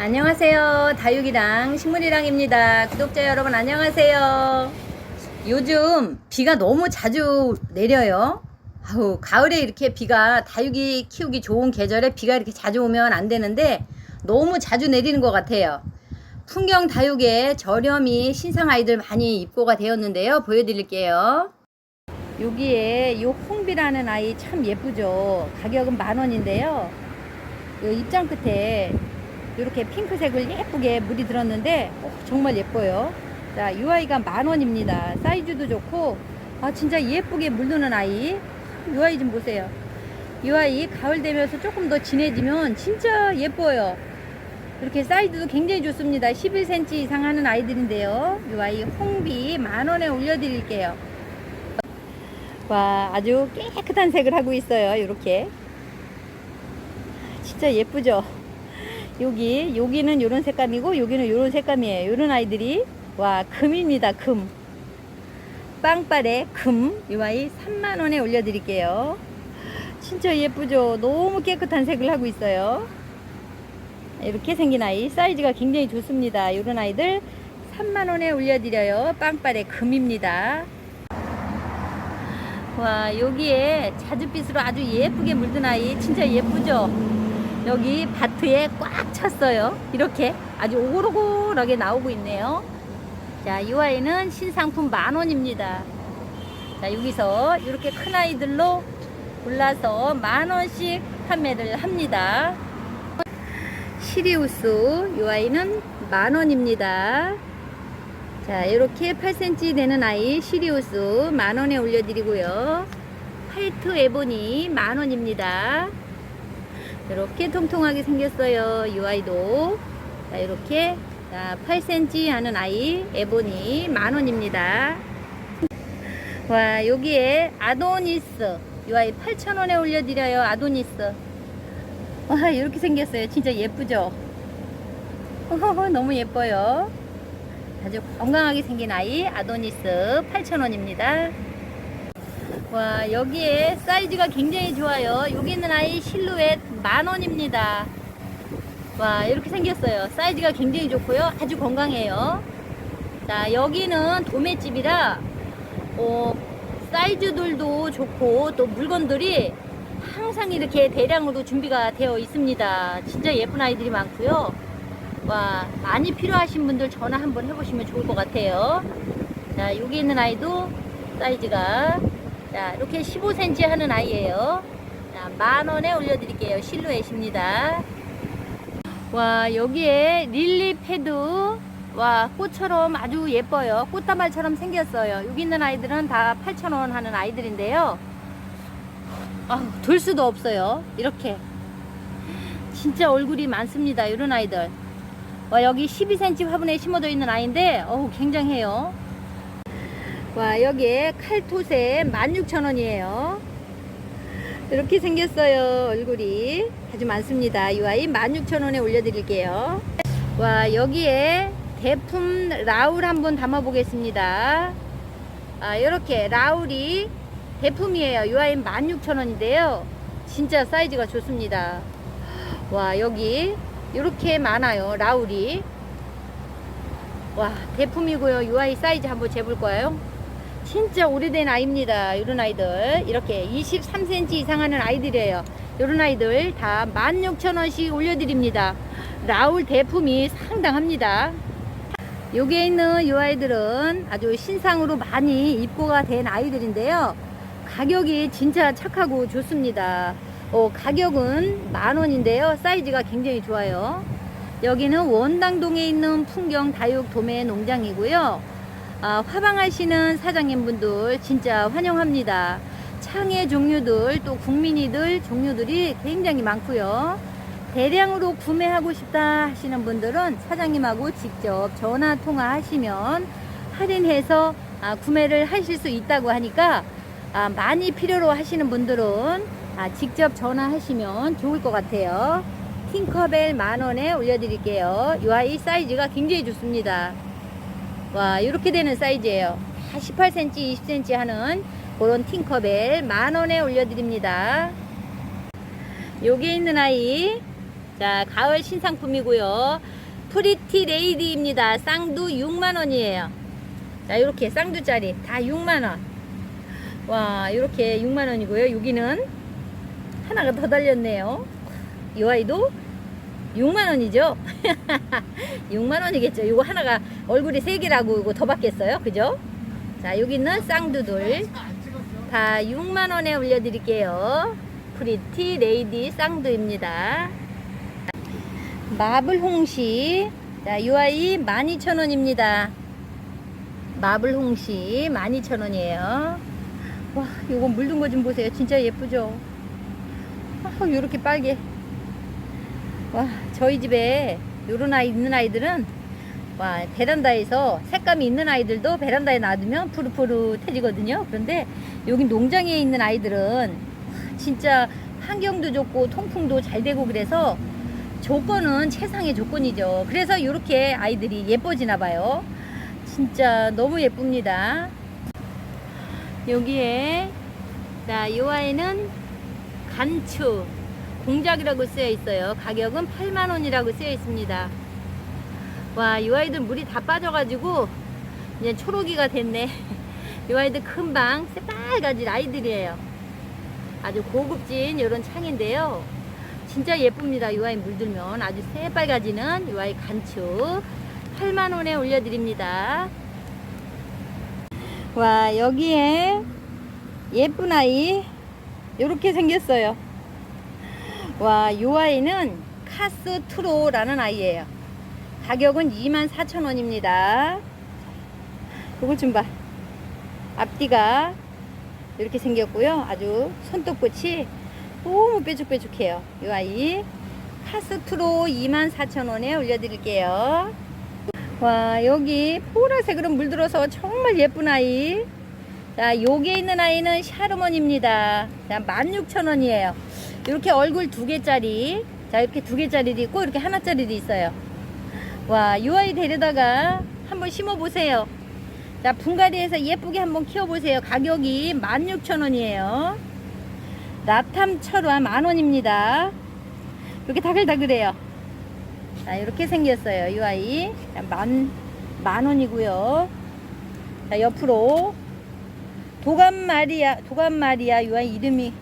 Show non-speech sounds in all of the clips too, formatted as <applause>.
안녕하세요. 다육이랑 식물이랑입니다. 구독자 여러분 안녕하세요. 요즘 비가 너무 자주 내려요. 아우, 가을에 이렇게 비가 다육이 키우기 좋은 계절에 비가 이렇게 자주 오면 안 되는데 너무 자주 내리는 것 같아요. 풍경 다육에 저렴이 신상 아이들 많이 입고가 되었는데요. 보여드릴게요. 여기에 요 홍비라는 아이 참 예쁘죠. 가격은 만 원인데요. 요 입장 끝에 이렇게 핑크색을 예쁘게 물이 들었는데 어, 정말 예뻐요. 자, 이 아이가 만 원입니다. 사이즈도 좋고 아 진짜 예쁘게 물드는 아이. 이 아이 좀 보세요. 이 아이 가을 되면서 조금 더 진해지면 진짜 예뻐요. 이렇게 사이즈도 굉장히 좋습니다. 11cm 이상 하는 아이들인데요. 이 아이 홍비 만 원에 올려드릴게요. 와, 아주 깨끗한 색을 하고 있어요. 이렇게. 진짜 예쁘죠? 여기, 여기는 이런 색감이고, 여기는 이런 색감이에요. 이런 아이들이. 와, 금입니다. 금. 빵빨에 금. 이 아이 3만 원에 올려드릴게요. 진짜 예쁘죠? 너무 깨끗한 색을 하고 있어요. 이렇게 생긴 아이. 사이즈가 굉장히 좋습니다. 이런 아이들 3만 원에 올려드려요. 빵빨에 금입니다. 와 여기에 자줏빛으로 아주 예쁘게 물든 아이 진짜 예쁘죠 여기 밭에 꽉 찼어요. 이렇게 아주 오글오글하게 나오고 있네요. 자 이 아이는 신상품 만 원입니다. 자 여기서 이렇게 큰 아이들로 골라서 만 원씩 판매를 합니다. 시리우스 이 아이는 만 원입니다. 자, 이렇게 8cm 되는 아이 시리우스 만 원에 올려드리고요. 화이트 에보니 만 원입니다. 이렇게 통통하게 생겼어요. 이 아이도. 자, 이렇게 자, 8cm 하는 아이 에보니 만원입니다. 와, 여기에 아도니스. 이 아이 8,000원에 올려드려요. 아도니스. 와, 이렇게 생겼어요. 진짜 예쁘죠? 너무 예뻐요. 아주 건강하게 생긴 아이 아도니스 8,000원입니다. 와 여기에 사이즈가 굉장히 좋아요. 여기 있는 아이 실루엣 만원입니다. 와 이렇게 생겼어요. 사이즈가 굉장히 좋고요. 아주 건강해요. 자 여기는 도매집이라 어, 사이즈들도 좋고 또 물건들이 항상 이렇게 대량으로 준비가 되어 있습니다. 진짜 예쁜 아이들이 많고요. 와 많이 필요하신 분들 전화 한번 해보시면 좋을 것 같아요 자 여기 있는 아이도 사이즈가 자 이렇게 15cm 하는 아이예요. 자 만 원에 올려드릴게요. 실루엣입니다. 와 여기에 릴리 패드. 와 꽃처럼 아주 예뻐요. 꽃다발처럼 생겼어요. 여기 있는 아이들은 다 8,000원 하는 아이들인데요. 아, 돌 수도 없어요. 이렇게. 진짜 얼굴이 많습니다 이런 아이들. 와 여기 12cm 화분에 심어져 있는 아이인데 어우 굉장해요 와 여기에 칼토세 16,000원이에요. 이렇게 생겼어요 얼굴이. 아주 많습니다. 이 아이 16,000원에 올려드릴게요. 와 여기에 대품 라울 한번 담아 보겠습니다. 아 이렇게 라울이 대품이에요. 이 아이 16,000원인데요. 진짜 사이즈가 좋습니다. 와 여기 이렇게 많아요 라울이. 와 대품이고요. 이 아이 사이즈 한번 재볼 거예요 진짜 오래된 아이입니다 이런 아이들 이렇게 23cm 이상 하는 아이들이에요 이런 아이들 다 16,000원씩 올려드립니다 라울 대품이 상당합니다 여기에 있는 이 아이들은 아주 신상으로 많이 입고가 된 아이들인데요 가격이 진짜 착하고 좋습니다 어, 가격은 만원인데요. 사이즈가 굉장히 좋아요. 여기는 원당동에 있는 풍경 다육 도매 농장이고요. 아, 화방하시는 사장님분들 진짜 환영합니다. 창의 종류들 또 국민이들 종류들이 굉장히 많고요. 대량으로 구매하고 싶다 하시는 분들은 사장님하고 직접 전화 통화하시면 할인해서 아, 구매를 하실 수 있다고 하니까 아, 많이 필요로 하시는 분들은 아, 직접 전화하시면 좋을 것 같아요. 팅커벨 만원에 올려드릴게요. 이 아이 사이즈가 굉장히 좋습니다. 와, 이렇게 되는 사이즈예요. 18cm, 20cm 하는 그런 팅커벨 만원에 올려드립니다. 여기 있는 아이, 자, 가을 신상품이고요. 프리티 레이디입니다. 쌍두 6만원이에요. 자, 이렇게 쌍두짜리 다 6만원. 와, 이렇게 6만원이고요. 여기는 하나가 더 달렸네요. 이 아이도 6만원이죠? 6만원이겠죠. <laughs> 이거 하나가 얼굴이 3개라고 이거 더 받겠어요. 그죠? 자, 여기는 쌍두들. 다 6만원에 올려드릴게요. 프리티 레이디 쌍두입니다. 마블 홍시. 자, 이 아이 12,000원입니다. 마블 홍시 12,000원이에요. 와, 요거 물든 거 좀 보세요. 진짜 예쁘죠? 아, 요렇게 빨개. 와, 저희 집에 요런 아이 있는 아이들은 와, 베란다에서 색감이 있는 아이들도 베란다에 놔두면 푸릇푸릇해지거든요. 그런데 여기 농장에 있는 아이들은 와, 진짜 환경도 좋고 통풍도 잘 되고 그래서 조건은 최상의 조건이죠. 그래서 이렇게 아이들이 예뻐지나 봐요. 진짜 너무 예쁩니다. 여기에 자, 이 아이는 간추 공작이라고 쓰여 있어요. 가격은 8만 원이라고 쓰여 있습니다. 와, 이 아이들 물이 다 빠져가지고 이제 초록이가 됐네. <laughs> 이 아이들 금방 새빨가진 아이들이에요. 아주 고급진 이런 창인데요. 진짜 예쁩니다. 이 아이 물들면 아주 새빨가지는 이 아이 간추 8만 원에 올려드립니다. 와, 여기에 예쁜 아이 이렇게 생겼어요. 와, 이 아이는 카스 트로라는 아이예요. 가격은 24,000원입니다. 이걸 좀 봐. 앞뒤가 이렇게 생겼고요. 아주 손톱끝이 너무 뾰족뾰족해요. 이 아이 카스 트로 24,000원에 올려드릴게요. 와, 여기 보라색으로 물들어서 정말 예쁜 아이. 자, 여기에 있는 아이는 샤르먼입니다. 자, 16,000원이에요. 이렇게 얼굴 두 개짜리. 자, 이렇게 두 개짜리도 있고, 이렇게 하나짜리도 있어요. 와, 이 아이 데려다가 한번 심어보세요. 자, 분갈이에서 예쁘게 한번 키워보세요. 가격이 16,000원이에요. 나탐철화 만원입니다. 이렇게 다글다글해요. 자, 이렇게 생겼어요. 이 아이. 자, 만, 만원이고요. 자, 옆으로 도감 마리아, 도감 마리아 이 아이 이름이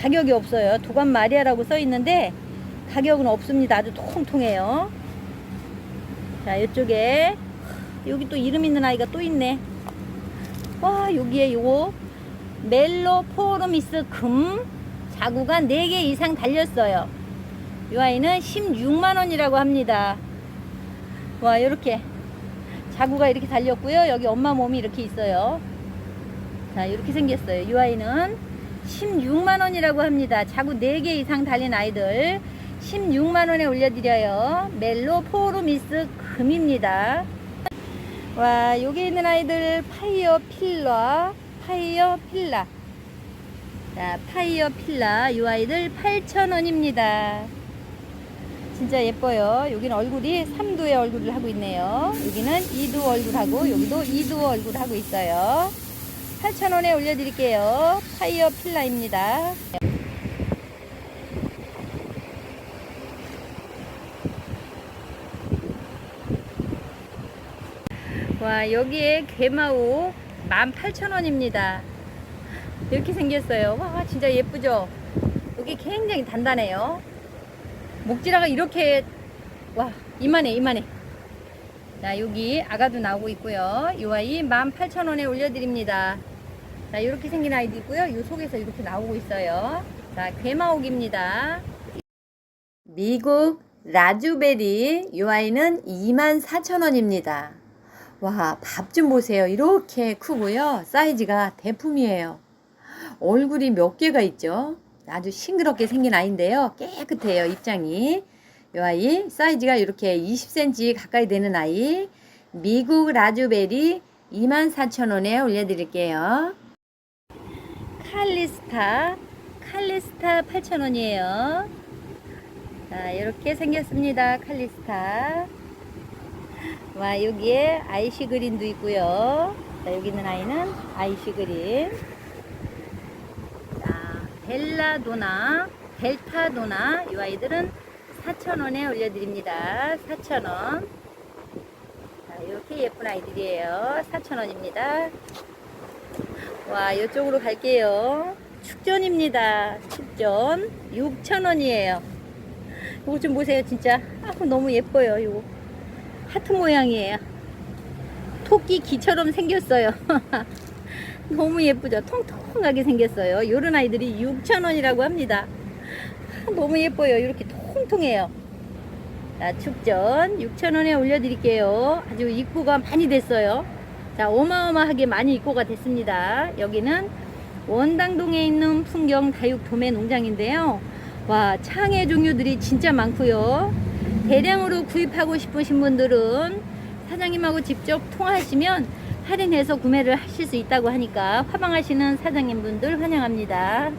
가격이 없어요. 도감 마리아라고 써 있는데 가격은 없습니다. 아주 통통해요. 자, 이쪽에 여기 또 이름 있는 아이가 또 있네. 와, 여기에 요거 멜로포르미스 금 자구가 4개 이상 달렸어요. 이 아이는 16만원이라고 합니다. 와, 이렇게 자구가 이렇게 달렸고요. 여기 엄마 몸이 이렇게 있어요. 자, 이렇게 생겼어요. 이 아이는 16만원이라고 합니다. 자구 4개 이상 달린 아이들 16만원에 올려드려요. 멜로 포르미스 금입니다. 와, 여기 있는 아이들 파이어 필라, 파이어 필라. 자, 파이어 필라. 이 아이들 8,000원입니다. 진짜 예뻐요. 여기는 얼굴이 3두의 얼굴을 하고 있네요. 여기는 2두 얼굴하고 여기도 2두 얼굴 하고 있어요. 8,000원에 올려드릴게요. 파이어 필라입니다. 와, 여기에 괴마우 18,000원입니다. 이렇게 생겼어요. 와, 진짜 예쁘죠? 여기 굉장히 단단해요. 목지라가 이렇게, 와, 이만해, 이만해. 자, 여기 아가도 나오고 있고요. 이 아이 18,000원에 올려드립니다. 자, 이렇게 생긴 아이도 있고요. 이 속에서 이렇게 나오고 있어요. 자, 괴마옥입니다. 미국 라주베리 이 아이는 24,000원입니다. 와, 밥 좀 보세요. 이렇게 크고요. 사이즈가 대품이에요. 얼굴이 몇 개가 있죠? 아주 싱그럽게 생긴 아이인데요. 깨끗해요, 입장이. 이 아이, 사이즈가 이렇게 20cm 가까이 되는 아이. 미국 라즈베리 24,000원에 올려드릴게요. 칼리스타, 칼리스타 8,000원이에요. 자, 이렇게 생겼습니다. 칼리스타. 와, 여기에 아이시 그린도 있고요. 자, 여기 있는 아이는 아이시 그린. 자, 벨라도나, 델타도나, 이 아이들은 4,000원에 올려드립니다. 4,000원. 자, 이렇게 예쁜 아이들이에요. 4,000원입니다. 와, 이쪽으로 갈게요. 축전입니다. 축전. 6,000원이에요. 이거 좀 보세요, 진짜. 아, 너무 예뻐요, 이거. 하트 모양이에요. 토끼 귀처럼 생겼어요. <laughs> 너무 예쁘죠? 통통하게 생겼어요. 이런 아이들이 6,000원이라고 합니다. 아, 너무 예뻐요. 이렇게 통통해요. 자, 축전 6,000원에 올려드릴게요. 아주 입고가 많이 됐어요. 자, 어마어마하게 많이 입고가 됐습니다. 여기는 원당동에 있는 풍경 다육 도매 농장인데요. 와, 창의 종류들이 진짜 많고요. 대량으로 구입하고 싶으신 분들은 사장님하고 직접 통화하시면 할인해서 구매를 하실 수 있다고 하니까 화방하시는 사장님분들 환영합니다.